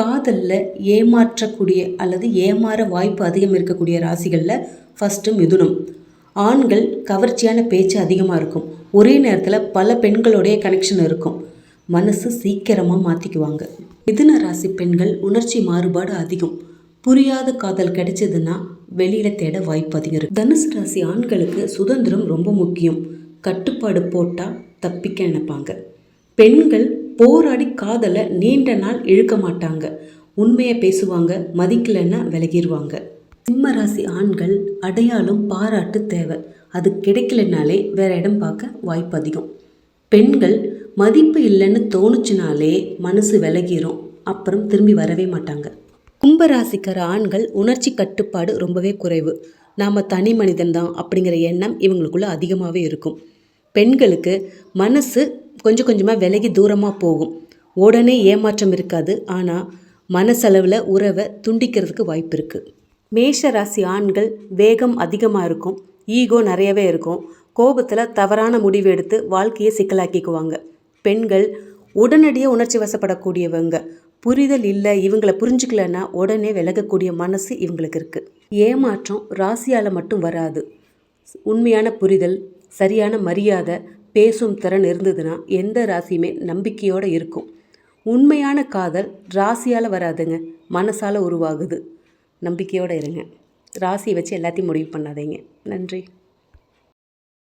காதலில் ஏமாற்றக்கூடிய அல்லது ஏமாற வாய்ப்பு அதிகம் இருக்கக்கூடிய ராசிகளில் ஃபஸ்ட்டு மிதுனம். ஆண்கள் கவர்ச்சியான பேச்சு அதிகமாக இருக்கும். ஒரே நேரத்தில் பல பெண்களுடைய கனெக்ஷன் இருக்கும். மனசு சீக்கிரமாக மாற்றிக்குவாங்க மிதுன ராசி பெண்கள் உணர்ச்சி மாறுபாடு அதிகம். புரியாத காதல் கிடைச்சதுன்னா வெளியில் தேட வாய்ப்பு அதிகம் இருக்கு. தனுசு ராசி ஆண்களுக்கு சுதந்திரம் ரொம்ப முக்கியம். கட்டுப்பாடு போட்டால் தப்பிக்க நினைப்பாங்க. பெண்கள் போராடி காதலை நீண்ட நாள் இழுக்க மாட்டாங்க. உண்மையை பேசுவாங்க மதிக்கலைன்னா விலகிடுவாங்க சிம்ம ராசி ஆண்கள் அடையாளம் பாராட்டு தேவை. அது கிடைக்கலனாலே வேற இடம் பார்க்க வாய்ப்பு அதிகம். பெண்கள் மதிப்பு இல்லைன்னு தோணுச்சுனாலே மனசு விலகிரும். அப்புறம் திரும்பி வரவே மாட்டாங்க. கும்பராசிக்கார ஆண்கள் உணர்ச்சி கட்டுப்பாடு ரொம்பவே குறைவு. நாம் தனி மனிதன் தான் அப்படிங்கிற எண்ணம் இவங்களுக்குள்ள அதிகமாகவே இருக்கும். பெண்களுக்கு மனசு கொஞ்சம் கொஞ்சமாக விலகி தூரமாக போகும். உடனே ஏமாற்றம் இருக்காது. ஆனால் மனசளவில் உறவை துண்டிக்கிறதுக்கு வாய்ப்பு இருக்குது மேஷ ராசி ஆண்கள் வேகம் அதிகமாக இருக்கும். ஈகோ நிறையவே இருக்கும். கோபத்தில் தவறான முடிவு எடுத்து வாழ்க்கையை சிக்கலாக்கிக்குவாங்க. பெண்கள் உடனடியாக உணர்ச்சி வசப்படக்கூடியவங்க. புரிதல் இல்லை இவங்களை புரிஞ்சுக்கலன்னா உடனே விலகக்கூடிய மனசு இவங்களுக்கு இருக்குது ஏமாற்றம் ராசியால் மட்டும் வராது. உண்மையான புரிதல் சரியான மரியாதை பேசும் திறன் இருந்ததுன்னா எந்த ராசியுமே நம்பிக்கையோடு இருக்கும். உண்மையான காதல் ராசியால் வராதுங்க. மனசால் உருவாகுது. நம்பிக்கையோடு இருங்க. ராசியை வச்சு எல்லாத்தையும் முடிவு பண்ணாதீங்க. நன்றி.